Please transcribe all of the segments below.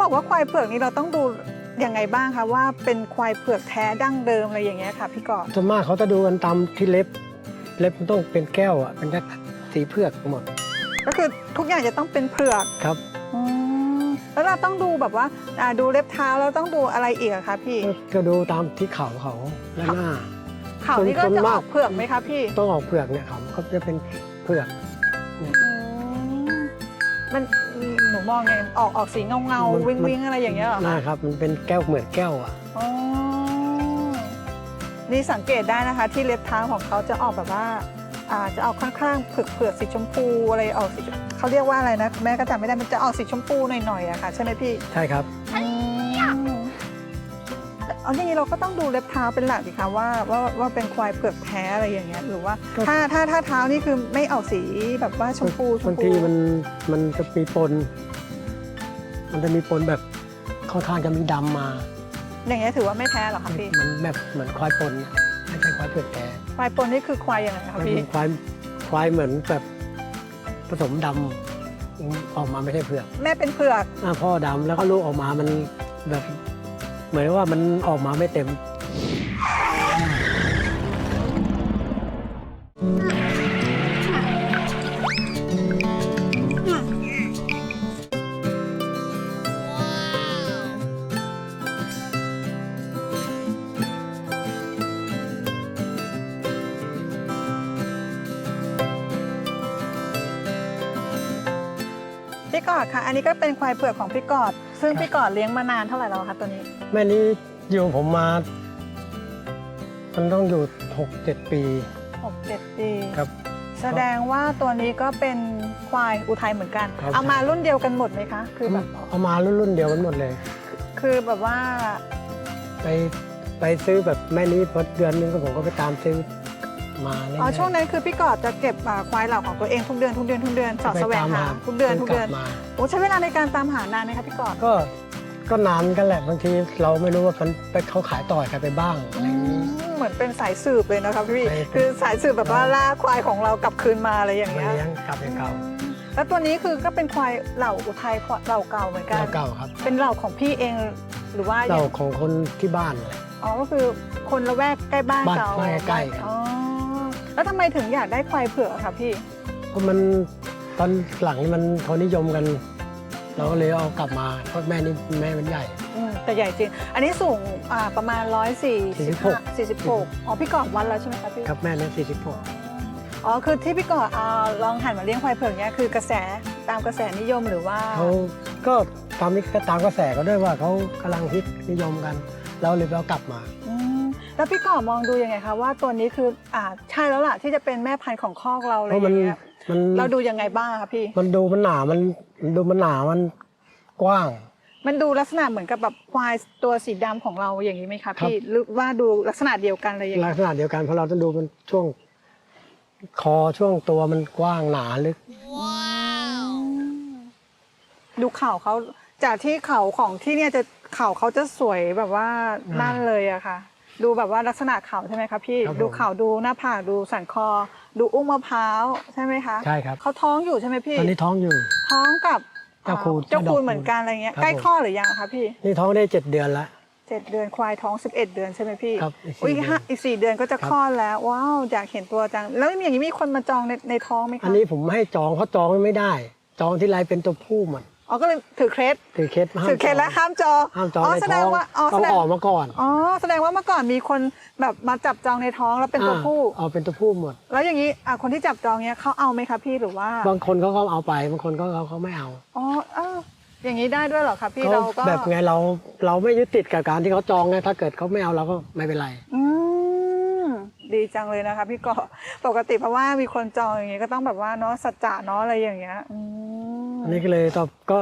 บอกว่าควายเผือกนี้เราต้องดูยังไงบ้างคะว่าเป็นควายเผือกแท้ดั้งเดิมอะไรอย่างเงี้ยค่ะพี่กอดส่วนมากเขาจะดูกันตามที่เล็บ เล็บมันต้องเป็นแก้วอะเป็นแค่สีเผือกหมด ก็คือทุกอย่างจะต้องเป็นเผือกครับอืมแล้วเราต้องดูแบบว่าอ่าดูเล็บเท้าแล้วต้องดูอะไรอีกอะคะพี่ก็ก็ดูตามที่เขาเขาและหน้า เขานี่ก็ส่วนจะมาอกอกเผือกไหมคะพี่ต้องออกเผือกเนี่ยเขาก็จะเป็นเผือก อืมมันห นูมองไงออกออกสีเงาเงามันวิงมันวิงอะไรอย่างเงี้ยเหรอหน้าคะครับ มันเป็นแก้วเหมือนแก้วอะ อ๋อนี่สังเกตได้นะคะ ที่เล็บเท้าของเขาจะออกแบบว่าอ่าจะออกค่อนข้างเผือกเผือกๆสีชมพูอะไรออกสีเขาเรียกว่าอะไรนะคุณแม่ก็จำไม่ได้มันจะออกสีชมพูหน่อยๆอะค่ะใช่ไหมพี่ใช่ครับ เอาอย่างนี้เราก็ต้องดูเล็บเท้าเป็นหลักดิคะว่าว่าว่าเป็นควายเผือกแท้อะไรอย่างเงี้ยหรือว่าก็ถ้าถ้าถ้าเท้านี่คือไม่ออกสีแบบว่าชมพูชบามงพูทีมันมันจะมีปน มันจะมีปนแบบค่อนข้างจะมีดำมา อย่างเงี้ยถือว่าไม่แท้เหรอคะพี่มันแบบเหมือนควายปนน่ะไม่ใช่ควายเผือกแท้ควายปนนี่คือควายยังไงคะมันพี่เป็นควายควายเหมือนแบบผสมดำออกมาไม่ใช่เผือกแม่เป็นเผือก อ่าพ่อดำแล้วก็ลูกออกมามันแบบ เหมือนว่ามันออกมาไม่เต็ม พี่กอดค่ะ อันนี้ก็เป็นควายเผือกของพี่กอด ซึ่งพี่กอดเลี้ยงมานานเท่าไหร่แล้วคะตัวนี้ แม่นี้อยู่ผมมา มันต้องอยู่หกเจ็ดปี 6 7 ปี ครับ แสดงว่าตัวนี้ก็เป็นควายอุทัยเหมือนกัน ครับ เอามารุ่นเดียวกันหมดไหมคะ คือแบบเอามารุ่นรุ่นๆเดียวกันหมดเลย คือแบบว่า ไปไปซื้อแบบแม่นี้พอเดือนนึงก็ผมก็ไปตามซื้อ มาเรื่อยๆอ๋อช่วงนั้นคือพี่กอดจะเก็บอ่าควายเหล่าของตัวเองทุกเดือนทุกเดือนทุกเดือนสอดแสวงหาทุกเดือนทุกเดือนซื้กลับมาโอ้ใช้เวลาในการตามหานานไหมคะพี่กอดก็ก็นานกันแหละบางทีเราไม่รู้ว่ามันไปเขาขายต่อใครไปบ้างอะไรอย่างนี้ เหมือนเป็นสายสืบเลยนะคะพี่ใช่คือสายสืบแบบว่าล่าควายของเรากลับคืนมาอะไรอย่างมาเงี้ยเลี้ยงกลับไปเก่าแล้วตัวนี้คือก็เป็นควายเหล่าอุทัยเหล่าเก่าเหมือนกันเก่าเก่าครับ เป็นเหล่าของพี่เองหรือว่า เราของคนที่บ้านเลย อ๋อ ก็คือคนละแวกใกล้บ้านบ้านเราบ้านใกล้ๆกัน อ๋อ แล้วทำไมถึงอยากได้ควายเผือกอะคะพี่เพราะมันตอนหลังนี่มันเขานิยมกัน เราก็เลยเอากลับมาเพราะแม่นี่แม่มันใหญ่ อืมแต่ใหญ่จริง อันนี้สูงอ่าประมาณ 145 46อ๋อพี่กอดวันแล้วใช่ไหมคะพี่ ครับแม่นี่สี่สิบหกอ๋อคือที่พี่กอดเอาลองหันมาเลี้ยงควายเผือกเนี้ยคือกระแสตามกระแสนิยมหรือว่าเขาก็ตามนี้ก็ตามกระแสก็ด้วยว่าเขากำลังฮิตนิยมกัน เราเลยไปเอากลับมา อืม แล้วพี่กอดมองดูยังไงคะว่าตัวนี้คืออ่าใช่แล้วล่ะที่จะเป็นแม่พันธุ์ของคอกเราอะไรเพอราะมันย่างเงี้ยมันเราดูยังไงบ้างคะพี่ มันดูมันหนามันมันดูมันหนามันกว้าง มันดูลักษณะเหมือนกับแบบควายตัวสีดำของเราอย่างนี้ไหมคะครับพี่หรือว่าดูลักษณะเดียวกันอะไรอย่างลัเงี้กยษณะเดียวกันเพราะเราต้องดูมันช่วง คอช่วงตัวมันกว้างหนาลึก ดูเข่าเขาจากที่เข่าของที่เนี่ยจะเข่าเขาจะสวยแบบว่าอ่านั่นั่นเลยอะค่ะ ดูแบบว่าลักษณะเข่าใช่ไหมคะพี่ครับผมดูเข่าดูหน้าผากดูสันคอ ดูอุ้งมะพร้าวใช่ไหมคะใช่ครับ เขาท้องอยู่ใช่ไหมพี่ ตอนนี้ท้องอยู่ ท้องกับเจ้าคูณเจ้าเจ้าดอกคูคูณณเหมือนกันอะไรเงี้ยครับ ใกล้ผมคลอดหรือยังคะพี่นี่ท้องได้เจ็ดเดือนละ เจ็ดเดือนควายท้อง 11 เดือนใช่ไหมพี่ครับอีกสี่อุ้ยห้าเดือนอีกสี่เดือนก็จะครับคลอดแล้วว้าวอยากเห็นตัวจัง แล้วอย่างนี้มีคนมาจองในในท้องไหมคะอันนี้ผมให้จองเขาจองไม่ได้ จองที่ไรเป็นตัวผู้หมด อ๋อก็เลยถือเคล็ดถือเคสห้ามถือเคล็ดจงแล้วห้ามจองห้ามจองในแสดท้งองว่าอ๋อต้แสองดงออกมาก่อนอ๋อแสดงว่าเมื่อก่อนมีคนแบบมาจับจองในท้องแล้วเป็นตัวอ่าผู้ เอาเป็นตัวผู้หมด แล้วอย่างนี้อะคนที่จับจองเนี้ยเขาเอาไหมคะพี่หรือว่าบางคนเขาก็เอาไป บางคนก็เขาเขาไม่เอาอ๋อเอออย่างนี้ได้ด้วยเหรอคะพี่เขาเราก็แบบไงเราเราไม่ยึดติดกับการที่เขาจองไงถ้าเกิดเขาไม่เอาเราก็ไม่เป็นไรอืมดีจังเลยนะคะ พี่ก็ปกติเพราะว่ามีคนจองอย่างเงี้ยก็ต้องแบบว่าเนาะสัจจะเนาะอะไรอย่างเงี้ยอืมอั นนี้ก็เลยตอบก็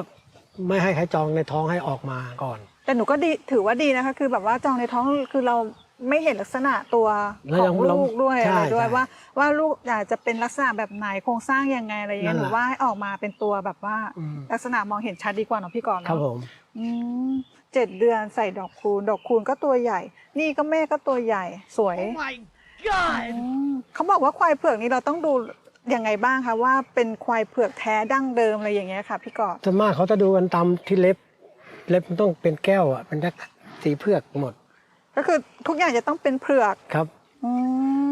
ไม่ให้ใครจองในท้องให้ออกมาก่อน แต่หนูก็ดีถือว่าดีนะคะ คือแบบว่าจองในท้องคือเราไม่เห็นลักษณะตัวแล้ขวอยังงลูกด้วยใช่อะไรด้วยใช่ ว่า ว่าลูกอยากจะเป็นลักษณะแบบไหนโครงสร้างยังไงอะไรอย่างเงี้ยนั่หนนูแหละ ว่าให้ออกมาเป็นตัวแบบว่า อืมลักษณะมองเห็นชัดดีกว่าเนาะพี่ก่อนครับเนาะ ผมอืมเจ็ดเดือนใส่ดอกคูณ ดอกคูณก็ตัวใหญ่ นี่ก็แม่ก็ตัวใหญ่สวยอืมเขาบอกว่าควายเผือกนี้เราต้องดู ยังไงบ้างคะว่าเป็นควายเผือกแท้ดั้งเดิมอะไรอย่างเงี้ยค่ะ พี่กอดส่วนมากเขาจะดูกันตามที่เล็บ เล็บมันต้องเป็นแก้วอะเป็นสีเผือกหมด ก็คือทุกอย่างจะต้องเป็นเผือกครับอื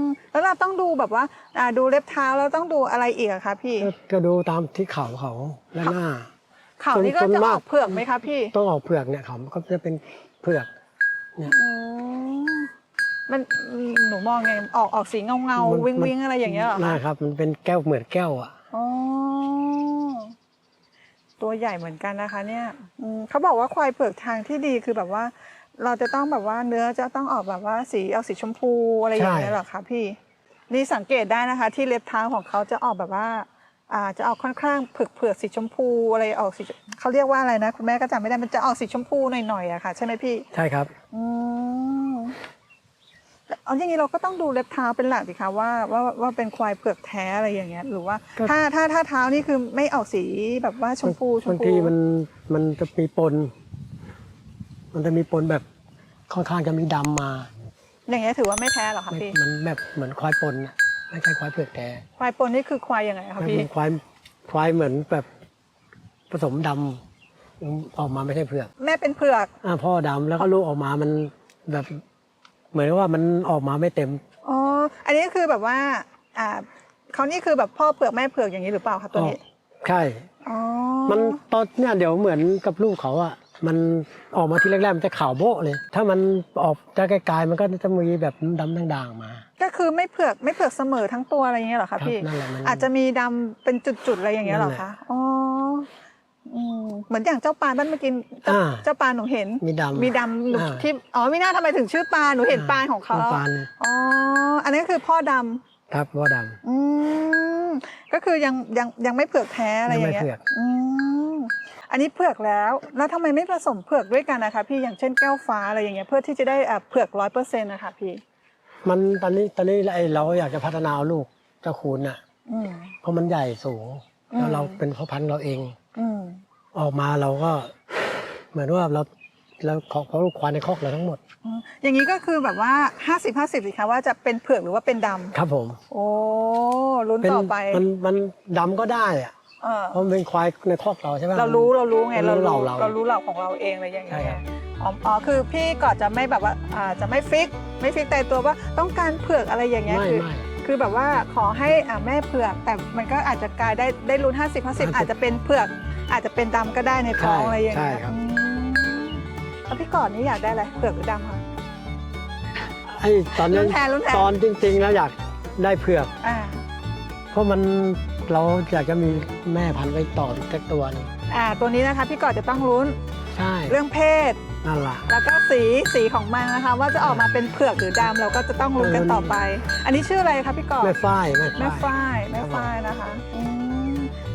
มแล้วเราต้องดูแบบว่าอ่าดูเล็บเท้าแล้วต้องดูอะไรอีกอะคะพี่ก็ก็ดูตามที่เขาเขาและหน้า เขานี่ก็ส่วนจะอมาอกกเผือกไหมคะพี่ต้องออกเผือกเนี่ยเขาก็จะเป็นเผือกเนี่ยอืม มันหนูมองไงออกออกสีเงาเงามันวิงมันวิงอะไรอย่างเงี้ยเหรอน่าคะครับ มันเป็นแก้วเหมือนแก้วอะ อ๋อตัวใหญ่เหมือนกันนะคะ เนี่ยอืมเขาบอกว่าควายเผือกทางที่ดีคือแบบว่า เราจะต้องแบบว่าเนื้อจะต้องออกแบบว่าสีเอาสีชมพูอะไรอย่างเงี้ยใช่ เหรอคะพี่ นี่สังเกตได้นะคะ ที่เล็บเท้าของเขาจะออกแบบว่าอ่าจะออกค่อนข้างเผือกเผือกๆสีชมพูอะไรออกสีเขาเรียกว่าอะไรนะ คุณแม่ก็จำไม่ได้มันจะออกสีชมพูหน่อยๆอะค่ะ ใช่ไหมพี่ ใช่ครับ อืม เอาอย่างนี้เราก็ต้องดูเล็บเท้าเป็นหลักสิคะว่าว่าว่าเป็นควายเผือกแท้อะไรอย่างเงี้ยหรือว่าก็ ถ้าถ้าถ้าเท้านี่คือไม่ออกสีแบบว่าชมพูชมบางพูทีมันมันจะมีปน มันจะมีปนแบบค่อนข้างจะมีดำมาอย่างเงี้ยถือว่าไม่แท้เหรอคะไม่พี่มันแบบเหมือนควายปนน่ะไม่ใช่ควายเผือกแท้ควายปนนี่คือควายยังไงคะมันพี่เป็นควายควายเหมือนแบบผสมดำออกมาไม่ใช่เผือกแม่เป็นเผือกอ่าพ่อดำแล้วก็ลูกออกมามันแบบ เหมือนว่ามันออกมาไม่เต็ม อ๋อ อันนี้คือแบบว่าอ่าเขานี่คือแบบพ่อเผือกแม่เผือกอย่างนี้หรือเปล่าคะตัวนี้ ใช่ อ๋อมันตอนเนี่ยเดี๋ยวเหมือนกับลูกเขาอะมันออกมาที่แรกๆมันจะขาวโบ๊ะเลย ถ้ามันออกจะไกลๆมันก็จะมีแบบดำๆด่างๆมา ก็คือไม่เผือกไม่เผือกเสมอทั้งตัวอะไรอย่างเงี้ยเหรอครัคะบพี่นั่นแหละมันอาจจะมีดำเป็นจุดๆอะไรอย่างเงี้ยเหรอนั่นแหคะ ละ อ๋ออืม เหมือนอย่างเจ้าปลาบ้านเมื่อกี้เจ้าอ่า เจ้าปลาหนูเห็น มีดำ มีดำหนูอ่า ที่อ๋อไม่น่าทำไมถึงชื่อปลาหนูเห็นปลาของเขาปานอ๋ออันนี้คือพ่อดำครับว่าดอืมก็คือยังยังยังไม่เผือกแท้อะไรอย่างเงี้ยังไม่ยเผือกอืมอันนี้เผือกแล้ว แล้วทำไมไม่ผสมเผือกด้วยกันนะคะพี่อย่างเช่นแก้วฟ้าอะไรอย่างเงี้ยเพื่อที่จะได้อะเผือกร้อยเปอร์เซ็นต์นะคะพี่ำมันตอนนี้ตอนนี้ไอเราอยากจะพัฒนาลูกเจ้าคูณน่ะ อืม เพราะมันใหญ่สูงอืมแล้วเราเป็นพ่อพันธุ์เราเอง อืม ออกมาเราก็เหมือนว่าเราเราของเพราะลูกควายในคอกเราทั้งหมด อืมอย่างนี้ก็คือแบบว่าห้าสิบห้าสิบสิคะว่าจะเป็นเผือกหรือว่าเป็นดำครับผมโอ้ลุ้นเป็นต่อไปมันมันดำก็ได้อะเออเพราะมันเป็นควายในคอกเราใช่ไหม เรารู้เรารู้ไงเราเรารู้รู้เราเรารู้เราของเราเองอะไรอย่างใช่เงี้ครัยบ อ๋ออ๋อคือพี่ก็จะไม่แบบว่าอ่าจะไม่ฟิก ไม่ฟิกแต่ตัวว่าต้องการเผือกอะไรอย่างเงี้ยไม่คือ ไม่ คือแบบว่าขอให้อ่าแม่เผือกแต่มันก็อาจจะกลายได้ได้ลุ้น50 50 50 อาจจะเป็นเผือก อาจจะเป็นดำก็ได้ในท้องใช่อะไรอย่างเงี้ยใช่ครับ อืมแล้วพี่กอดนี่อยากได้อะไรเผือกหรือดำคะ ไอ้ตอนนี้รุ่นแทนรุ่นแทน ตอนจริง ๆ แล้วอยากได้เผือก อ่า เพราะมันเราอยากจะมีแม่พันธุ์ไว้ต่ออีกสักตัวหนึงอ่า ตัวนี้นะคะพี่กอดจะต้องลุ้นใช่เรื่องเพศ นั่นล่ะ แล้วก็สีสีของมันนะคะ ว่าจะออกมาเป็นเผือกหรือดำเราก็จะต้องลุ้นกันต่อไป อันนี้ชื่ออะไรคะพี่กอด แม่ฝ้ายแม่แม่ฝ้ายฝ้ายแม่ฝ้ายนะคะอืม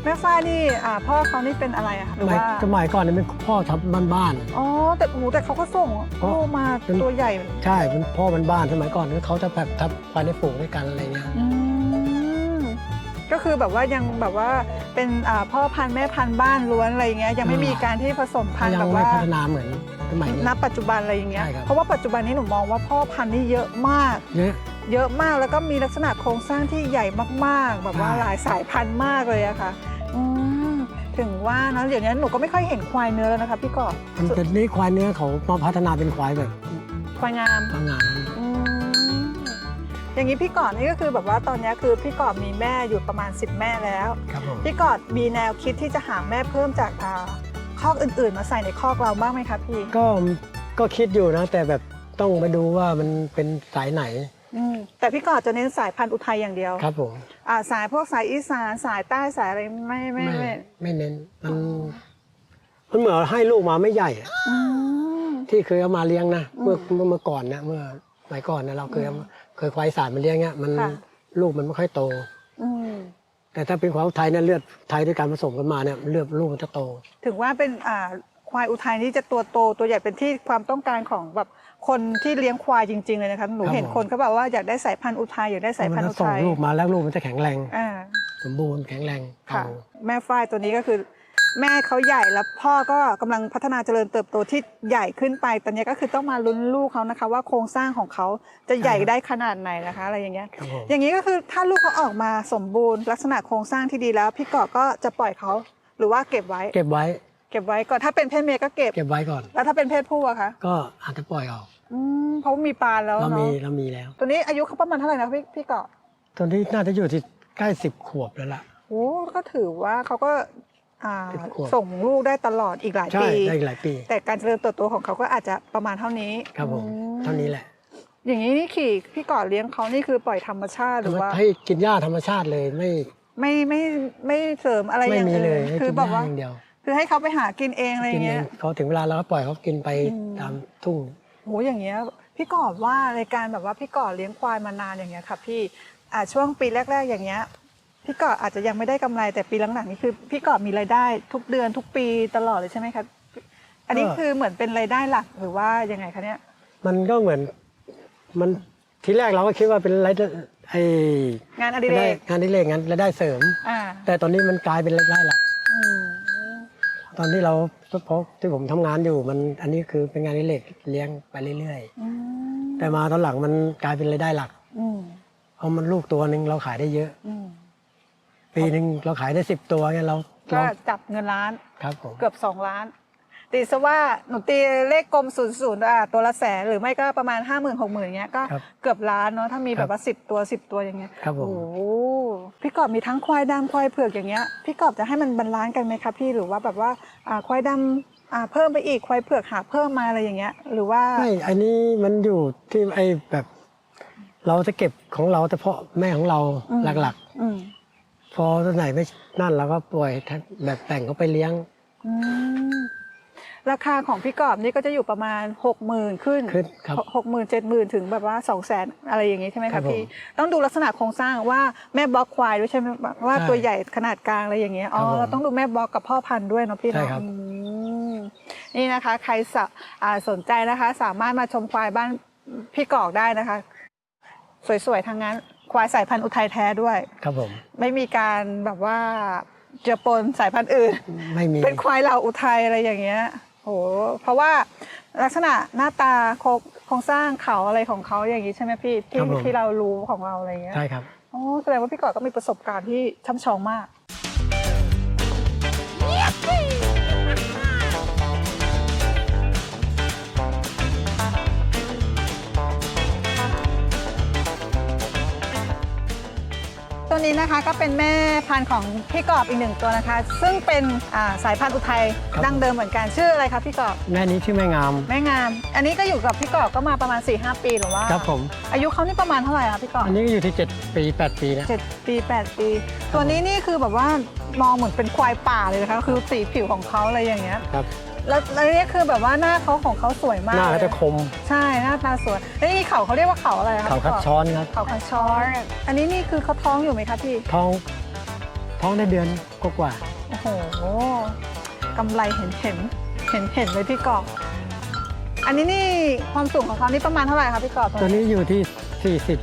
แม่ฝ้ายนี่อ่าพ่อเขานี่เป็นอะไรอะคะหสรือมัยว่าสมัยก่อนเนี่ยเป็นพ่อทำบ้านอ๋อแต่โอ้โหแต่เขาก็ส่งเพราะ ลูกมาเป็นตัวใหญ่ๆใช่เป็นพ่อบ้านๆสมัยก่อนเขาจะแบบทับควายในฝูงด้วยกันอะไรเงี้ยอืมก็คือแบบว่ายังแบบว่าเป็นอ่าพ่อพันธุ์แม่พันธุ์บ้านล้วนอะไรอย่างเงี้ยยังไม่มีการที่ผสมพันธุ์ยัแบบไม่ว่า พัฒนาเหมือนสมัยนี้ ณปัจจุบันอะไรอย่างเงี้ย ใช่ครับ เพราะว่าปัจจุบันนี้หนูมองว่าพ่อพันธุ์นี่เยอะมาก เยอะ เยอะมากแล้วก็มีลักษณะโครงสร้างที่ใหญ่มากๆ แบบว่าใช่ หลายสายพันธุ์มากเลยอะค่ะอืม ถึงว่าเนอะเดี๋ยวนี้หนูก็ไม่ค่อยเห็นควายเนื้อแล้วนะคะพี่กอบมันแต่นี่ควายเนื้อเขามาพัฒนาเป็นควายแบบควายงามบางงานอืมอย่างนี้พี่กอดนี่ก็คือแบบว่าตอนนี้คือพี่กอดมีแม่อยู่ประมาณ 10 แม่แล้ว ครับผมพี่กอดมีแนวคิดที่จะหาแม่เพิ่มจากอ่าคอกอื่นๆ มาใส่ในคอกเราบ้างไหมคะพี่ ก็ก็คิดอยู่นะ แต่แบบต้องไปดูว่ามันเป็นสายไหน อืมแต่พี่กอดจะเน้นสายพันธุ์อุทัยอย่างเดียวครับผมอ่าสายพวกสายอีสานสายใต้สายอะไรไม่ไม่ไม่ ไม่เน้นมันมันเหมือนให้ลูกมาไม่ใหญ่อะอืม ที่เคยเอามาเลี้ยงนะเมื่ออืมเมื่อเมื่อก่อนนะเมื่อสมัยก่อนนะเราเคยเอามาเคยควายสารมาเลี้ยงเนี่ยมันค่ะ ลูกมันไม่ค่อยโต อืม แต่ถ้าเป็นควายไทยเนี่ยเลือดไทยด้วยการผสมกันมาเนี่ยเลือดลูกมันจะโต ถึงว่าเป็นอ่า ควายอุทัยนี่จะตัวโตตัวใหญ่เป็นที่ความต้องการของแบบคนที่เลี้ยงควายจริง ๆ เลยนะคะหนูครับเห็นผม คนเขาบอกว่าอยากได้สายพันธุ์อุทัยอยากได้สายพันธุ์มัอุจะส่งทัยลูกมาแล้วลูกมันจะแข็งแรง อ่า สมบูรณ์แข็งแรงค่ะโตแม่ฝ้ายตัวนี้ก็คือ แม่เขาใหญ่แล้วพ่อก็กำลังพัฒนาเจริญเติบโตที่ใหญ่ขึ้นไป ตอนนี้ก็คือต้องมาลุ้นลูกเขานะคะ ว่าโครงสร้างของเขาจะใหญ่ได้ขนาดไหนนะคะ อะไรอย่างเงี้ย ครับผมอย่างนี้ก็คือถ้าลูกเขาออกมาสมบูรณ์ ลักษณะโครงสร้างที่ดีแล้ว พี่กอบก็จะปล่อยเขาหรือว่าเก็บไว้ เก็บไว้ เก็บไว้ก่อนถ้าเป็นเพศเมียก็เก็บ เก็บไว้ก่อน แล้วถ้าเป็นเพศผู้อะคะก็อาจจะปล่อยออกอืมเพราะว่ามีปลาแล้วเราเนาะมีเรามีแล้ว ตัวนี้อายุเขาประมาณเท่าไหร่นะพี่พี่เกาะตอนนี้น่าจะอยู่ที่ใกล้สิบขวบแล้วล่ะ โอ้ก็ถือว่าเขาก็อ่าสิบขวบ ส่งลูกได้ตลอดอีกหลายใช่ปี ได้อีกหลายปี แต่การเจริญเติบโตของเขาก็อาจจะประมาณเท่านี้ครับผม อืเท่านี้แหละอย่างนี้นี่ขี่พี่เกาะเลี้ยงเขานี่คือปล่อยธรรมชาติหรือว่า ให้กินหญ้าธรรมชาติเลยไม่ไม่ไม่ไม่เสริมอะไรอไม่ย่างมีอื่นเลยให้คืกิอนแบบหญ้าว่าอย่างเดียว คือให้เขาไปหากินเองอะไรอกินย่างเอเงี้งย เขาถึงเวลาเราก็ปล่อยเขากินไปอืม ตามทุ่ง โหอย่างเงี้ยพี่กอบว่าในการแบบว่าพี่กอบเลี้ยงควายมานานอย่างเงี้ยค่ะพี่อ่าช่วงปีแรก ๆ อย่างเงี้ยพี่กอบอาจจะยังไม่ได้กำไรแต่ปีหลังๆนี่คือพี่กอบมีรายได้ทุกเดือนทุกปีตลอดเลยใช่ไหมคะอันนี้ก็ คือเหมือนเป็นรายได้หลักหรือว่ายังไงคะเนี่ยมันก็เหมือนมันทีแรกเราก็คิดว่าเป็นรายได้ไอ้งานอดิเรได้กงานอดิเรกงานรายได้เสริม อ่าแต่ตอนนี้มันกลายเป็นรายได้หลักอืม ตอนที่เราเพราะที่ผมทำงานอยู่มันอันนี้คือเป็นงานอดิเรกเลี้ยงไปเรื่อยอืมๆ แต่มาตอนหลังมันกลายเป็นรายได้หลักอืมเพราะมันลูกตัวหนึ่งเราขายได้เยอะ อืมปีหนึ่งเราขายได้สิบตัวเนี่ยเราก็เราจับเงินล้านครับผม เกือบสองล้าน ตีซะว่าหนูตีเลขกลมศูนย์ศูนย์อะตัวละแสนหรือไม่ก็ประมาณห้าหมื่นหกหมื่นเงี้ยก็ครับเกือบล้านเนาะถ้ามีคแบรับบว่าสิบตัวสิบตัวอย่างเงี้ยครับผม โอ้โหพี่กอบมีทั้งควายดำควายเผือกอย่างเงี้ยพี่กอบจะให้มันบรรลานซ์กันไหมคะพี่หรือว่าแบบว่าอ่าควายดำอ่าเพิ่มไปอีกควายเผือกหาเพิ่มมาอะไรอย่างเงี้ย หรือว่าไม่ อันนี้มันอยู่ที่ไอ้แบบ เราจะเก็บของเราเฉพาะแม่ของเราอืมหลักอืมๆ พอตัวไหนไม่นั่นเราก็ปล่อยแบบแต่งเขาไปเลี้ยง อืม ราคาของพี่กอบนี่ก็จะอยู่ประมาณหกหมื่นขึ้นขึ้นครับหกหมื่นเจ็ดหมื่นถึงแบบว่าสองแสนอะไรอย่างงี้ใช่ไหมครัคะบผมพี่ต้องดูลักษณะโครงสร้างว่าแม่บล็อกควายด้วยใช่ไหมว่าใช่ตัวใหญ่ขนาดกลางอะไรอย่างเงี้ยอ๋อครับผมเราต้องดูแม่บล็อกกับพ่อพันธุ์ด้วยเนาะพี่ใช่เนาะครับ อืมนี่นะคะใครสะอ่าสนใจนะคะ สามารถมาชมควายบ้านพี่กอกได้นะคะ สวยๆทางนั้นควายสายพันธุ์อุทัยแท้ด้วย ครับผมไม่มีการแบบว่าเจือปนสายพันธุ์อื่น ไม่มีเป็นควายเหล่าอุทัยอะไรอย่างเงี้ย โหเพราะว่าลักษณะหน้าตาโครงโครงสร้างเขาอะไรของเขาอย่างนี้ใช่ไหมพี่ที่ครับผม ที่เรารู้ของเราอะไรเงี้ยใช่ครับ โอ้แสดงว่าพี่กอดก็มีประสบการณ์ที่ช่ำชองมาก ตัวนี้นะคะก็เป็นแม่พันธุ์ของพี่กอบอีกหนึ่งตัวนะคะ ซึ่งเป็นอ่าสายพันธุ์อุทัยครับ ดั้งเดิมเหมือนกันชื่ออะไรครับพี่กอบแม่นี้ชื่อแม่งาม แม่งาม อันนี้ก็อยู่กับพี่กอบก็มาประมาณ4ีหปีหรือว่าครับผม อายุเขานี่ประมาณเท่าไหร่คะพี่กอบอันนี้ก็อยู่ที่เจ็ดปีแปดปีแล้วเจ็ดปีแปดปี ตัวนี้นี่คือแบบว่ามองเหมือนเป็นควายป่าเลยนะคะคือสีผิวของเขาอะไรอย่างเงี้ย ครับ แล้วแล้วนี่คือแบบว่าหน้าเขาของเขาสวยมากหน้าเขาจะคมใช่หน้าตาสวยแล้วนี่เขาเขาเรียกว่าเขาอะไรคะเขาคัดช้อนครับเขาคัดช้อน อันนี้นี่คือเขาท้องอยู่ไหมคะพี่ท้องท้องได้เดือนกว่ากว่าโอ้โหกำไรเห็นเห็นเห็นเห็นเลยพี่กอบอันนี้นี่ความสูงของเขานี่ประมาณเท่าไหร่คะพี่กอบตัวนี้อยู่ที่สี่สิบ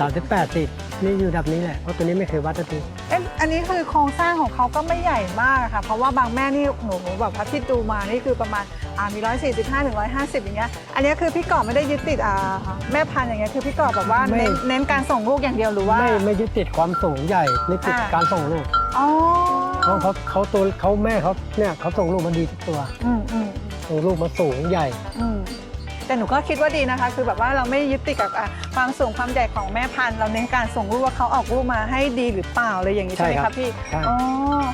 สามสิบแปดสิบ นี่อยู่ดับนี้แหละเพราะตัวนี้ไม่เคยวัดสักทีเอ๊ะอันนี้คือโครงสร้างของเขาก็ไม่ใหญ่มากอะค่ะ เพราะว่าบางแม่นี่หนูแบบว่าที่ดูมานี่คือประมาณอ่ามีร้อยสี่สิบห้าถึงร้อยห้าสิบอย่างเงี้ยอันนี้คือพี่กอบไม่ได้ยึดติดอ่าแม่พันธุ์อย่างเงี้ยคือพี่กอบแบบว่าเน้นเน้นการส่งลูกอย่างเดียวหรือว่า ไม่ไม่ยึดติดความสูงใหญ่นี่ติดอ่า การส่งลูกอ๋อเขาเขาเขาตัวเขาแม่เขาเนี่ยเขาส่งลูกมาดีทุกตัวอืมอืมส่งลูกมาสูงใหญ่ อืม แต่หนูก็คิดว่าดีนะคะ คือแบบว่าเราไม่ยึดติดกับอะความสูงความใหญ่ของแม่พันธุ์เราเน้นการส่งลูกว่าเขาออกลูกมาให้ดีหรือเปล่าอะไรอย่างนี้ใช่ไหมใช่คครัรับบพี่ใช่อ๋อ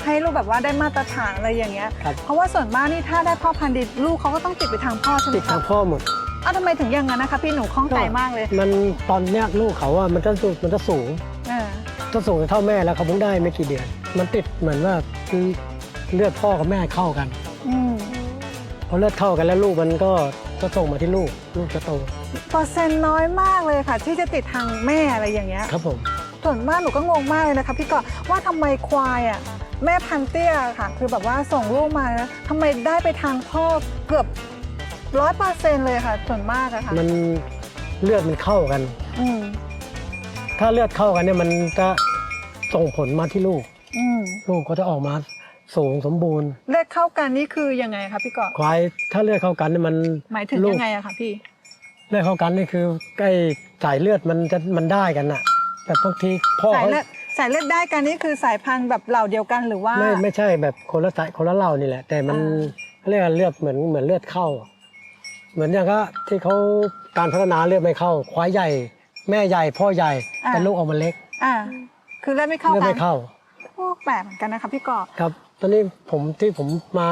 ให้ลูกแบบว่าได้มาตรฐานอะไรอย่างเงี้ยครับ เพราะว่าส่วนมากนี่ถ้าได้พ่อพันธุ์ดีลูกเขาก็ต้องติดไปทางพ่อใช่ไหมติดคะทางพ่อหมด อ้าวทำไมถึงอย่างนั้นนะคะพี่หนูคล่องใจมากเลยมันตอนเนี้ยลูกเขาอะมันจะสูงมันจะสูงเออจะสูงเท่าแม่แล้วเขาเพิ่งได้ไม่กี่เดือน มันติดเหมือนว่าคือเลือดพ่อกับแม่เข้ากัน อืมพอเลือดเข้ากันแล้วลูกมันก็จะส่งมาที่ลูกลูกจะโตเปอร์เซ็นต์น้อยมากเลยค่ะ ที่จะติดทางแม่อะไรอย่างเงี้ยครับผมส่วนมากหนูก็งงมากเลยนะคะพี่ก็ว่าทำไมควายอะแม่พันธุ์เตี้ยค่ะ คือแบบว่าส่งลูกมานะทำไมได้ไปทางพ่อเกือบร้อยเปอร์เซ็นต์เลยค่ะ ส่วนมากอะค่ะมันเลือดมันเข้ากันอืมถ้าเลือดเข้ากันเนี่ยมันจะส่งผลมาที่ลูกอืมลูกก็จะออกมา สูงสมบูรณ์เลือดเข้ากันนี่คือยังไงคะพี่กอควายถ้าเลือดเข้ากันเนี่ยมันหมายถึงลูกยังไงอะคะพี่ เลือดเข้ากันนี่คือใกล้สายเลือดมันจะมันได้กันน่ะ แต่บางทีพ่อสายเขาเลือดสายเลือดได้กันนี่คือสายพันธุ์แบบเหล่าเดียวกันหรือว่า ไม่ไม่ใช่แบบคนละสายคนละเหล่านี่แหละ แต่มันอ่าเขาเรียกว่าเลือดเหมือนเหมือนเลือดเข้า เหมือนอย่างก็ที่เขาการพัฒนาเลือดไม่เข้า ควายใหญ่ แม่ใหญ่พ่อใหญ่แต่ลูกออกมาเล็กอ่า คือเลือดไม่เข้าเลือดกัไม่เข้า โอ้แปลกเหมือนกันนะคะพี่กอบ ครับ ตอนนี้ผมที่ผมมา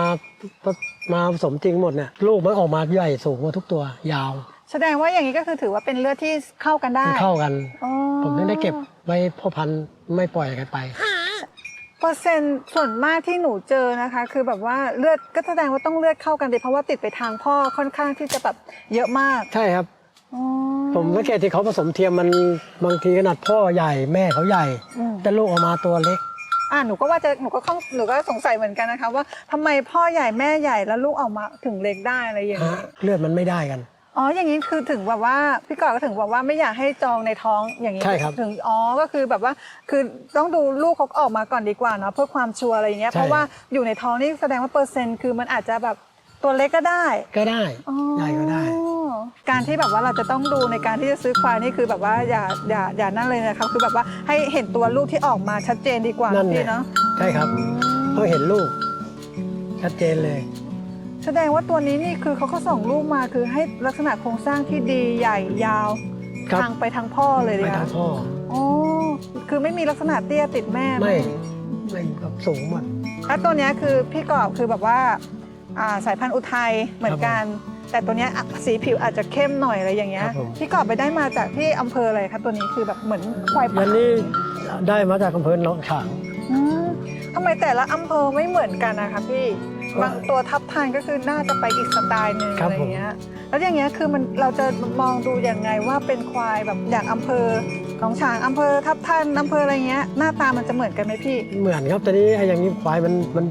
มาผสมจริงหมดเนี่ยลูกมันออกมาใหญ่สูงมาทุกตัวยาว แสดงว่าอย่างนี้ก็คือถือว่าเป็นเลือดที่เข้ากันได้มันเข้ากัน อ๋อผมถึงได้เก็บไว้พ่อพันธุ์ไม่ปล่อยกันไป เปอร์เซ็นต์ส่วนมากที่หนูเจอนะคะ คือแบบว่าเลือดก็แสดงว่าต้องเลือดเข้ากันดีเพราะว่าติดไปทางพ่อค่อนข้างที่จะแบบเยอะมากใช่ครับ อ๋อผมสังเกตที่เขาผสมเทียมมันบางทีขนาดพ่อใหญ่แม่เขาใหญ่ อืม แต่ลูกออกมาตัวเล็ก อ่าหนูก็ว่าจะหนูก็ข้องหนูก็สงสัยเหมือนกันนะคะ ว่าทำไมพ่อใหญ่แม่ใหญ่แล้วลูกออกมาถึงเล็กได้อะไรอย่างนี้ฮะเลือดมันไม่ได้กัน อ๋ออย่างนี้คือถึงแบบว่าพี่กอดก็ถึงบอกว่าไม่อยากให้จองในท้องอย่างนี้ใช่ครับถึงอ๋อก็คือแบบว่าคือต้องดูลูกเขาออกมาก่อนดีกว่าเนาะเพื่อความชัวร์อะไรอย่างเงี้ยใช่ เพราะว่าอยู่ในท้องนี่แสดงว่าเปอร์เซ็นต์คือมันอาจจะแบบตัวเล็กก็ได้ก็ได้ อ๋อใหญ่ก็ได้ การที่แบบว่าเราจะต้องดูในการที่จะซื้อควายนี่คือแบบว่าอย่าอย่าอย่านั่นเลยนะครับคือแบบว่าให้เห็นตัวลูกที่ออกมาชัดเจนดีกว่านั่นแหละพี่เนาะใช่ครับต้องเห็นลูก ชัดเจนเลย แสดงว่าตัวนี้นี่คือเขาก็ส่งลูกมาคือให้ลักษณะโครงสร้างที่ดีใหญ่ยาวครับ ทางไปทางพ่อเลยไปดีทาค่ะงพ่อ อ๋อคือไม่มีลักษณะเตี้ยติดแม่ไม่ ไม่แบบสูงหมด แล้วตัวเนี้ยคือพี่กอบคือแบบว่าอ่าสายพันธุ์อุทัยเหมือนกัน แต่ตัวเนี้ยอะสีผิวอาจจะเข้มหน่อยอะไรอย่างเงี้ยครับผม พี่กอบไปได้มาจากที่อำเภออะไรคะตัวนี้คือแบบเหมือนควายยัป่านนี้ได้มาจากอำเภอหนองฉาง อืมทำไมแต่ละอำเภอไม่เหมือนกันนะคะพี่บางตัวทับทานก็คือน่าจะไปอีกสไตล์หนึ่งครัอะบไรเงี้ยแล้วอย่างเงี้ยคือมันเราจะมองดูยังไงว่าเป็นควายแบบอย่างอำเภอหนองฉางอำเภอทับทันอำเภออะไรเงี้ยหน้าตามันจะเหมือนกันไหมพี่ เหมือนครับแต่นี้ไอ้อย่างนี้ควายมันมัน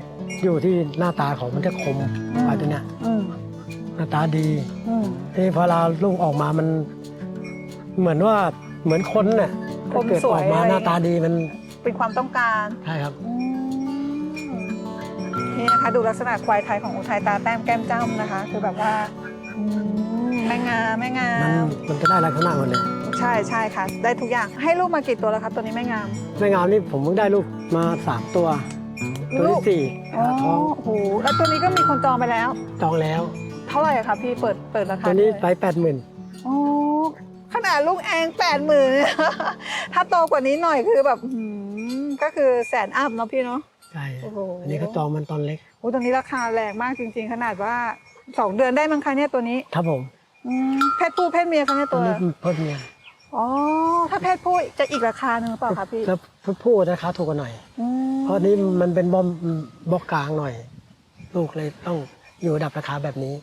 อยู่ที่หน้าตาของมันจะคมอืม ควายตัวเนี้ยอืมห น้าตาดีอืมที่พอเราลูกออกมามัน เหมือนว่าเหมือนคนน่ะคมถ้าเกิดสวยออกมาอะไรหน้าตาดีมันเป็นความต้องการใช่ครับ อืมนี่นะคะดูลักษณะควายไทยของอุทัยตาแต้มแก้มจ้ำนะคะ คือแบบว่าอืมแม่งามแม่งามันม มันจะได้ลักษณะหมดเลยใช่ใช่ค่ะ ได้ทุกอย่างให้ลูกมากี่ตัวแล้วคะตัวนี้แม่งาม แม่งามนี่ผมเพิ่งได้ลูกมาสามตัว ตัวลูที่ก สี่อ๋อท้องโอ้โหแล้วตัวนี้ก็มีคนจองไปแล้ว จองแล้ว เท่าไหร่อะคะพี่เปิดเปิดราคาตัวนี้เท่าไปไหร่แปดหมื่นโอ้ขนาดลูกแองแปดหมื่นถ้าโตกว่านี้หน่อยคือแบบหืมก็คือแสนอัพเนาะพี่เนาะ ใช่โอ้โห อันนี้เขาจองมันตอนเล็กโอ้ตอนนี้ราคาแรงมากจริง ๆ ขนาดว่าสองเดือนได้มั้งคะเนี่ยตัวนี้ครับผมอืมเพศผู้เพศเมียคะเนี่ยตัตัววนี้เพิ่มเมียอ๋อถ้าเพศผู้จะอีกราคาหนึ่งหรือเปล่าคะพี่แล้วพูดราคาถูกกว่าหน่อย อืมเพราะนี้มันเป็นบอมบล็อกกลางหน่อย ลูกเลยต้องอยู่ระดับราคาแบบนี้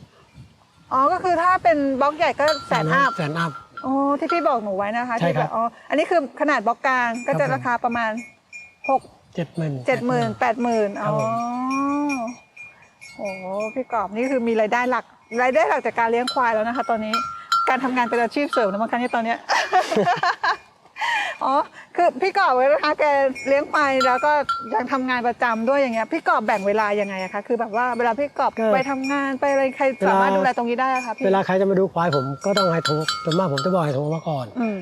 อ๋อก็คือถ้าเป็นบล็อกใหญ่ก็แสนอัพแสนอัพ อ๋อที่พี่บอกหนูไว้นะคะใช่ที่คแบรับบอ๋ออันนี้คือขนาดบล็อกกลางก็ครับจะผม ราคาประมาณหก เจ็ดหมื่น เจ็ดหมื่นแปดหมื่นครัอ๋บอผม โอ้พี่กอบนี่คือมีรายได้หลัก รายได้หลักจากการเลี้ยงควายแล้วนะคะ ตอนนี้ การทำงานเป็นอาชีพเสริมนะมั้งคะเนี่ยตอนเนี้ย อ๋อ คือพี่กอบไว้นะคะแกเลี้ยงควายแล้วก็ยังทำงานประจำด้วยอย่างเงี้ย พี่กอบแบ่งเวลายังไงอะคะ คือแบบว่าเวลาพี่กอบไปทำงานไปอะไรใครสามารถดูแลตรงนี้ได้อะคะพี่เวลาใครจะมาดูควายผมก็ต้องให้โทรส่วนมากผมจะบอกให้โทรมาก่อน อืม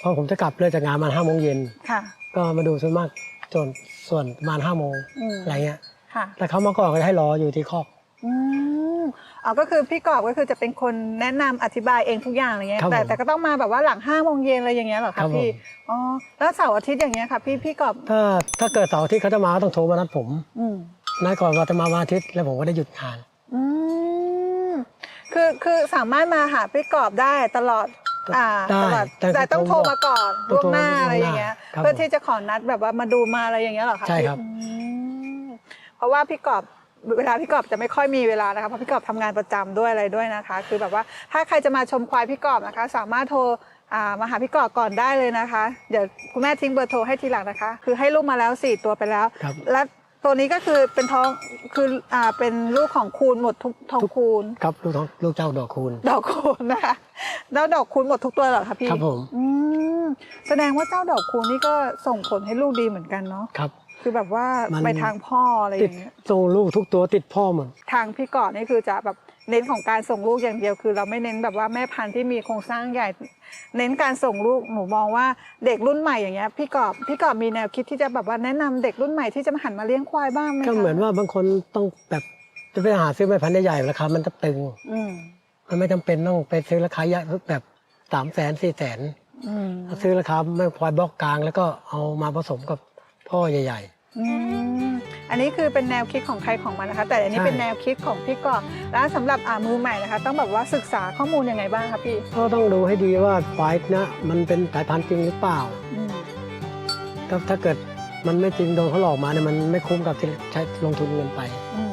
เพราะผมจะกลับเลิกจากงานมาห้าโมงเย็น ค่ะ ก็มาดูส่วนมากจนส่วนประมาณห้าโมงอืม อะไรเงี้ย ค่ะ แต่เขามาก่อนก็จะให้รออยู่ที่คอก อืม อ๋อก็คือพี่กอบก็คือจะเป็นคนแนะนำอธิบายเองทุกอย่างอะไรเงี้ยครับแต่ผมแต่ก็ต้องมาแบบว่าหลังห้าโมงเย็นอะไรอย่างเงี้ยเหรอครัคะบผม พี่อ๋อแล้วเสาร์อาทิตย์อย่างเงี้ยค่ะพี่พี่กอบถ้าถ้าเกิดเสาร์อาที่เขาจะมาก็ต้องโทรมานัดผมอืม นัดก่อนก็จะมาวันอาทิตย์แล้วผมก็ได้หยุดงาน อืมคือคือสามารถมาหาพี่กอบได้ตลอดอ่าได้ตลอดแต่แต่ต้องโทรมาก่อนต้องล่วงโทรหน้าล่วงหน้าอะไรอย่างเงี้ย ครับเพื่อที่จะขอนัดแบบว่ามาดูมาอะไรอย่างเงี้ยเหรอคะใช่ครับ อืมเพราะว่าพี่กอบ เวลาพี่กอบจะไม่ค่อยมีเวลานะคะเพราะพี่กอบทำงานประจำด้วยอะไรด้วยนะคะ คือแบบว่าถ้าใครจะมาชมควายพี่กอบนะคะ สามารถโทรอ่ามาหาพี่กอบก่อนได้เลยนะคะ เดี๋ยวคุณแม่ทิ้งเบอร์โทรให้ทีหลังนะคะ คือให้ลูกมาแล้วสี่ตัวไปแล้ว ครับ และตัวนี้ก็คือเป็นท้องคืออ่าเป็นลูกของคูณหมดทุกท้องคูณ ครับลูกท้องลูกเจ้าดอกคูณ ดอกคูณนะคะ แล้วดอกคูณหมดทุกตัวเหรอคะพี่ครับผม อืมแสดงว่าเจ้าดอกคูณนี่ก็ส่งผลให้ลูกดีเหมือนกันเนาะ ครับ คือแบบว่ามันไปทางพ่ออะไรอติดย่างเงี้ยส่งลูกทุกตัวติดพ่อหมด ทางพี่กอดนี่คือจะแบบเน้นของการส่งลูกอย่างเดียวคือ เราไม่เน้นแบบว่าแม่พันธุ์ที่มีโครงสร้างใหญ่ เน้นการส่งลูกหนูมองว่าเด็กรุ่นใหม่อย่างเงี้ยพี่กอบพี่กอบมีแนวคิดที่จะแบบว่าแนะนำเด็กรุ่นใหม่ที่จะมาหันมาเลี้ยงควายบ้างไหมคะก็เหมือนว่าบางคนต้องแบบจะไปหาซื้อแม่พันธุ์ใหญ่ๆราคามันจะตึง อืมมันไม่จำเป็นต้องไปซื้อราคาใหญ่แบบสามแสนสี่แสนอืมซื้อราคาแม่ควายบล็อกกลาง แล้วก็เอามาผสมกับ พ่อใหญ่อืมอันนี้คือเป็นแนวคิดของใครของมันนะคะ แต่อันนี้ใช่เป็นแนวคิดของพี่กอบแล้วสำหรับอ่ามือใหม่นะคะ ต้องแบบว่าศึกษาข้อมูลยังไงบ้างคะพี่ๆ ก็ต้องดูให้ดีว่าควายนะมันเป็นสายพันธุ์จริงหรือเปล่า อืมถ้าถ้าเกิดมันไม่จริงโดนเขาหลอกมาเนี่ยมันไม่คุ้มกับที่ใช้ลงทุนเงินไปอืม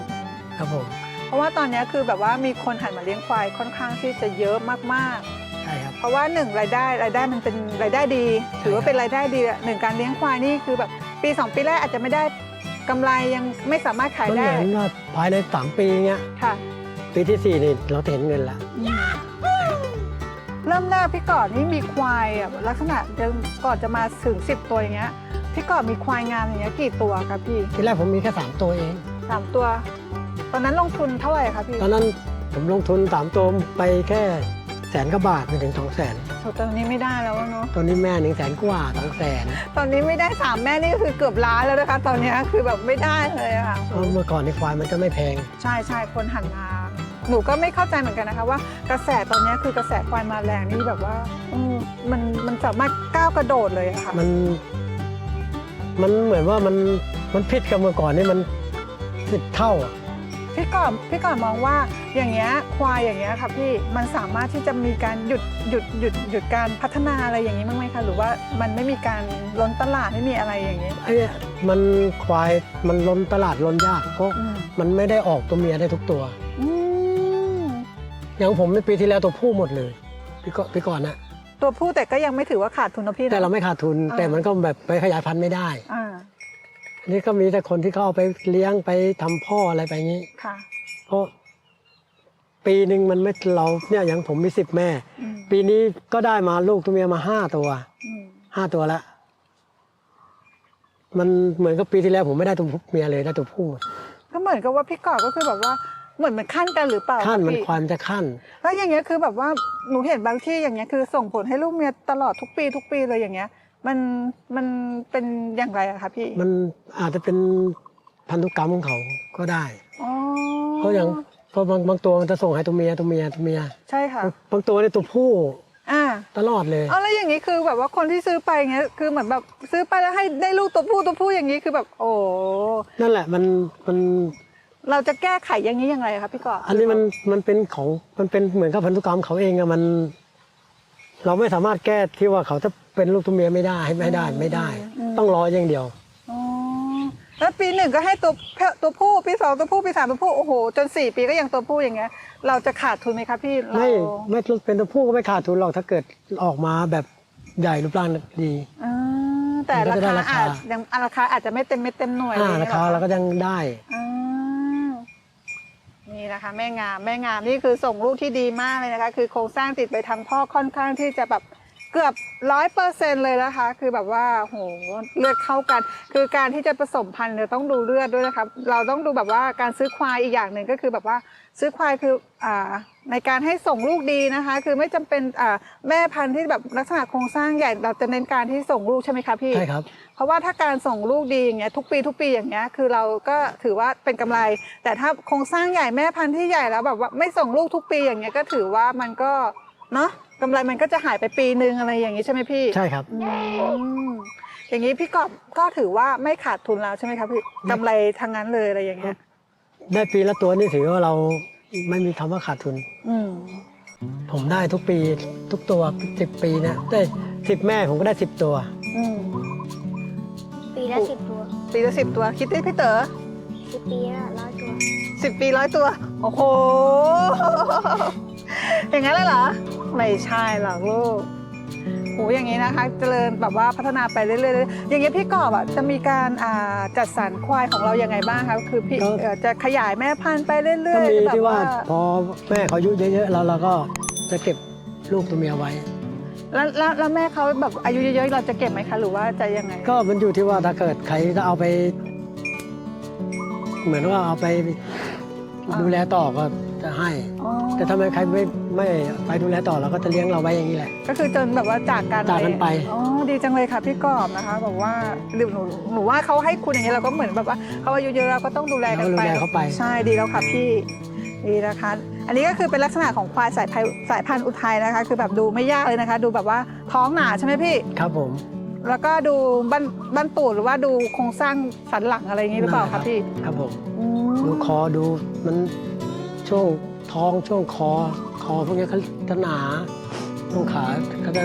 ครับผมเพราะว่าตอนนี้คือแบบว่ามีคนหันมาเลี้ยงควายค่อนข้างที่จะเยอะมากใช่ครับๆเพราะว่าหนึ่งรายได้รายได้มันเป็นรายได้ดี ถือว่าเป็นรายได้ดีอะหนึ่งการเลี้ยงควายนี่คือแบบ ปีสองปีแรกอาจจะไม่ได้กำไรยังไม่สามารถขายมันเหได้มือนว่าภายในสามปีเงี้ยค่ะ ปีที่สี่นี่เราจะเห็นเงินละเริ่มแรกพี่กอดนี่มีควายอะลักษณะเดิมก่อนจะมาถึง 10 ตัวอย่างเงี้ยพี่กอดมีควายงามอย่างเงี้ยกี่ตัวครับพี่ที่แรกผมมีแค่สามตัวเอง สามตัว ตอนนั้นลงทุนเท่าไหร่คะพี่ตอนนั้นผมลงทุนสามตัวไปแค่ แสนกว่าบาทไม่ถึงสองแสนโหตอนนี้ไม่ได้แล้วอะเนาะ ตอนนี้แม่หนึ่งแสนกว่าสองแสนตอนนี้ไม่ได้สามแม่นี่ก็คือเกือบล้านแล้วนะคะ ตอนเนี้ยคือแบบไม่ได้เลยอะค่ะเพราะเมื่อก่อนในควายมันจะไม่แพง ใช่ใช่คนหันมา หนูก็ไม่เข้าใจเหมือนกันนะคะ ว่ากระแสตอนเนี้ยคือกระแสควายมาแรงนี่แบบว่าอืมมันมันสามารถก้าวกระโดดเลยอะค่ะ มัน มันเหมือนว่ามันมันผิดกับเมื่อก่อนนี่มันสิบเท่าอะ พี่ก่อนพี่ก่อนมองว่าอย่างเงี้ยควายอย่างเงี้ยค่ะพี่มันสามารถที่จะมีการหยุดหยุดหยุดหยุดการพัฒนาอะไรอย่างนี้บ้างไหมคะหรือว่ามันไม่มีการล้นตลาดไม่มีอะไรอย่างนี้ไอ้เนี่ยมันควายมันล้นตลาดล้นยากเพราะอืม มันไม่ได้ออกตัวเมียได้ทุกตัว อืมอย่างผมในปีที่แล้วตัวผู้หมดเลยพี่ก็พี่ก่อนนะตัวผู้แต่ก็ยังไม่ถือว่าขาดทุนนะพี่นะ แต่เราไม่ขาดทุนอ่า แต่มันก็แบบไปขยายพันธุ์ไม่ได้ อ่าอั นนี้ก็มีแต่คนที่เขาเอาไปเลี้ยงไปทำพ่ออะไรไปงี้ค่ะ เพราะปีหนึ่งมันไม่เราเนี่ยอย่างผมมีสิบแม่อืมปีนี้ก็ได้มาลูกตัวเมียมาห้าตัวอืมห้าตัวละมันเหมือนกับปีที่แล้วผมไม่ได้ตัวเมียเลยได้ตัวผู้ก็เหมือนกับว่าพี่ก่อนก็คือแบบว่าเหมือนมันขั้นกันหรือเปล่าขั้นมันพี่ความนจะขั้นแล้วอย่างเงี้ยคือแบบว่าหนูเห็นบางที่อย่างเงี้ยคือส่งผลให้ลูกเมียตลอดทุกปีทุกปีเลยอย่างเงี้ย มันมันเป็นอย่างไรอะคะพี่มันอาจจะเป็นพันธุกรรมของเขาก็ได้อ๋อเพราะอย่างเพราะบางบางตัวมันจะส่งให้ตัวเมียตัวเมียตัวเมียใช่ค่ะบางตัวเนี่ยตัวผู้อ่าตลอดเลยเอาแล้วอย่างนี้คือแบบว่าคนที่ซื้อไปเงี้ยคือเหมือนแบบซื้อไปแล้วให้ได้ลูกตัวผู้ตัวผู้อย่างนี้คือแบบ โอ้นั่นแหละมันมันเราจะแก้ไขอย่างนี้ยังไงคะพี่กออันนี้มันมันเป็นของมันเป็นเหมือนกับพันธุกรรมเขาเองอะมัน เราไม่สามารถแก้ที่ว่าเขาจะ เป็นลูกตัวเมียไม่ได้ไม่ได้ไม่ได้ ต้องรออย่างเดียวอ๋อแล้วปีหนึ่งก็ให้ตัวตัวผู้ปีสองตัวผู้ปีสามตัวผู้โอ้โหจนสี่ปีก็ยังตัวผู้อย่างเงี้ย เราจะขาดทุนไหมคะพี่เราไม่ไม่เป็นตัวผู้ก็ไม่ขาดทุนหรอกถ้าเกิดออกมาแบบใหญ่รูปร่างดีอ่าแต่มันก็ราจะได้คาราคาอาจยังราคาอาจจะไม่เต็มเม็ดเต็มหน่วยอ่าอะไรอย่รางงี้ยคาหอเราก็ยังได้อ่านี่นะคะแม่งามแม่งามนี่คือส่งลูกที่ดีมากเลยนะคะ คือโครงสร้างติดไปทางพ่อค่อนข้างที่จะแบบ เกือบร้อยเปอร์เซ็นเลยนะคะ คือแบบว่าโหเลือดเข้ากัน คือการที่จะผสมพันธุ์เนี่ยต้องดูเลือดด้วยนะคะเราต้องดูแบบว่าการซื้อควายอีกอย่างหนึ่งก็คือแบบว่าซื้อควายคืออ่าในการให้ส่งลูกดีนะคะ คือไม่จำเป็นอ่าแม่พันธุ์ที่แบบลักษณะโครงสร้างใหญ่เราจะเน้นการที่ส่งลูกใช่ไหมคะพี่ใช่ครับเพราะว่าถ้าการส่งลูกดีอย่างเงี้ยทุกปีทุกปีอย่างเงี้ยคือเราก็ถือว่าเป็นกำไร แต่ถ้าโครงสร้างใหญ่แม่พันธุ์ที่ใหญ่แล้วแบบว่าไม่ส่งลูกทุกปีอย่างเงี้ยก็ถือว่ามันก็เนาะ กำไรมันก็จะหายไปปีนึงอะไรอย่างงี้ใช่ไหมพี่ใช่ครับ อืมอย่างนี้พี่กอบก็ถือว่าไม่ขาดทุนแล้วใช่ไหมครับพี่กำไรทางนั้นเลยอะไรอย่างเงี้ยได้ปีละตัวนี่ถือว่าเราไม่มีคำว่าขาดทุน อืมผมได้ทุกปีทุกตัวสิบปีเนี่ยได้สิบแม่ผมก็ได้สิบตัว อืมปีละสิบตัวปีละสิบตัวคิดดิพี่เต๋อสิบปีละร้อยตัวสิบปีร้อยตัว โอ้โห อย่างนั้นเลยเหรอ ไม่ใช่หรอกลูกโหอย่างนี้นะคะ เจริญแบบว่าพัฒนาไปเรื่อยๆ อย่างนี้ยพี่กอบอะจะมีการอ่าจัดสรรควายของเรายังไงบ้างคะ คือพี่ก็ เอ่อจะขยายแม่พันธุ์ไปเรื่อยๆก็มีแบบที่ว่า พอแม่เขาอายุเยอะๆแล้วเราก็จะเก็บลูกตัวเมียไว้ แล้วแล้วแล้วแม่เขาแบบอายุเยอะๆ เราจะเก็บไหมคะ หรือว่าจะยังไง ก็มันอยู่ที่ว่าถ้าเกิดใครจะเอาไป เหมือนว่าเอาไปอ่าดูแลต่อก็ จะให้ อ๋อแต่ถ้าไม่ใครไม่ไม่ไปดูแลต่อเราก็จะเลี้ยงเราไว้อย่างนี้แหละ ก็คือจนแบบว่าจากกันจากกันไปอ๋อดีจังเลยค่ะพี่กอบนะคะบอกว่าหรือหนูหนูว่าเขาให้คุณอย่างนี้เราก็เหมือนแบบว่าเขาอายุเยอะเราก็ต้องดูแลกันเราดูไป แลเขาไป ใช่ดีแล้วค่ะพี่ดีนะคะ อันนี้ก็คือเป็นลักษณะของควายสายพันธุ์สายพันธุ์อุทัยนะคะ คือแบบดูไม่ยากเลยนะคะ ดูแบบว่าท้องหนาใช่ไหมพี่ ครับผม แล้วก็ดูบ้านบ้านตูดหรือว่าดูโครงสร้างสันหลังอะไรอย่างนี้หรือเปล่าคะพี่ครับผม อืมดูคอดูมัน ช่วงท้องช่วงคอ คอพวกนี้เขาจะหนาช่วงขาเขาจะ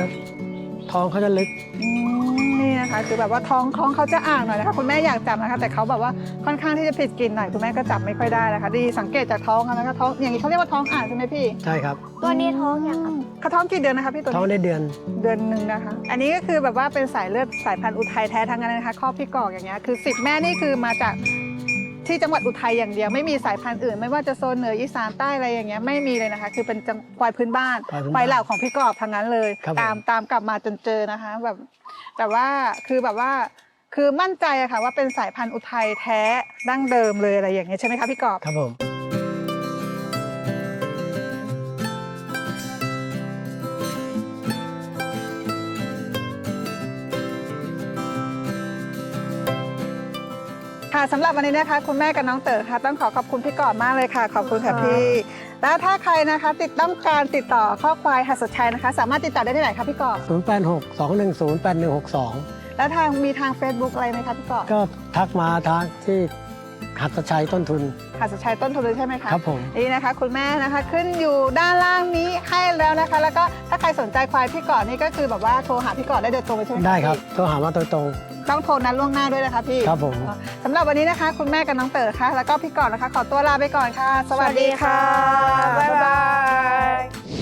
ท้องเขาจะลึกอืมนี่นะคะคือแบบว่าท้องท้องเขาจะอ่างหน่อยนะคะคุณแม่อยากจับนะคะ แต่เขาแบบว่าค่อนข้างที่จะผิดกินหน่อยคุณแม่ก็จับไม่ค่อยได้นะคะดีสังเกตจากท้องกันนะคะท้องอย่างนี้เขาเรียกว่าท้องอ่างใช่ไหมพี่ใช่ครับตัวนี้ท้องอย่างครับเขาท้องกี่เดือนนะคะพี่ตัวท้องนี้ได้เดือน เดือนหนึ่งนะคะ อันนี้ก็คือแบบว่าเป็นสายเลือดสายพันธุ์อุทัยแท้ทั้งนั้นเลยนะคะครอบพี่กอกอย่างเงี้ยคือสิบแม่นี่คือมาจาก ที่จังหวัดอุทัยอย่างเดียวไม่มีสายพันธุ์อื่น ไม่ว่าจะโซนเหนืออีสานใต้อะไรอย่างเงี้ยไม่มีเลยนะคะ คือเป็นจังควายพื้นบ้านควายพื้นบ้านควายเหล่าของพี่กอบทั้งนั้นเลย ครับผม ตามตามกลับมาจนเจอนะคะแบบแต่ว่าคือแบบว่าคือมั่นใจอะค่ะว่าเป็นสายพันธุ์อุทัยแท้ดั้งเดิมเลยอะไรอย่างเงี้ยใช่ไหมคะพี่กอบ ครับผม สำหรับวันนี้นะคะ คุณแม่กับน้องเต๋อค่ะ ต้องขอขอบคุณพี่กอบมากเลยค่ะ ขอบคุณค่ะพี่แล้วถ้าใครนะคะ ติดต้องการติดต่อข้อควายหัสชัยนะคะ สามารถติดต่อได้ที่ไหนคะพี่กอบ0 8 6 2 1 0 8 1 6 2 แล้วทางมีทาง Facebook อะไรไหมคะพี่กอบก็ทักมาทางที่ หัตถชัยต้นทุนหัสชัยต้นทุนเลยใช่ไหมคะครับผม นี่นะคะ คุณแม่นะคะขึ้นอยู่ด้านล่างนี้ให้แล้วนะคะ แล้วก็ถ้าใครสนใจควายพี่กอบนี่ก็คือแบบว่าโทรหาพี่กอบได้โดยตรงเลยใช่ไหมะได้ครับพี่โทรหามาโดยตรงต้องโทรนัดล่วงหน้าด้วยนะคะพี่ครับผม สำหรับวันนี้นะคะ คุณแม่กับน้องเต๋อค่ะ แล้วก็พี่กอบนะคะ ขอตัวลาไปก่อนค่ะ สวัสดีค่ะสวัสดีค่ะบ๊ายบาย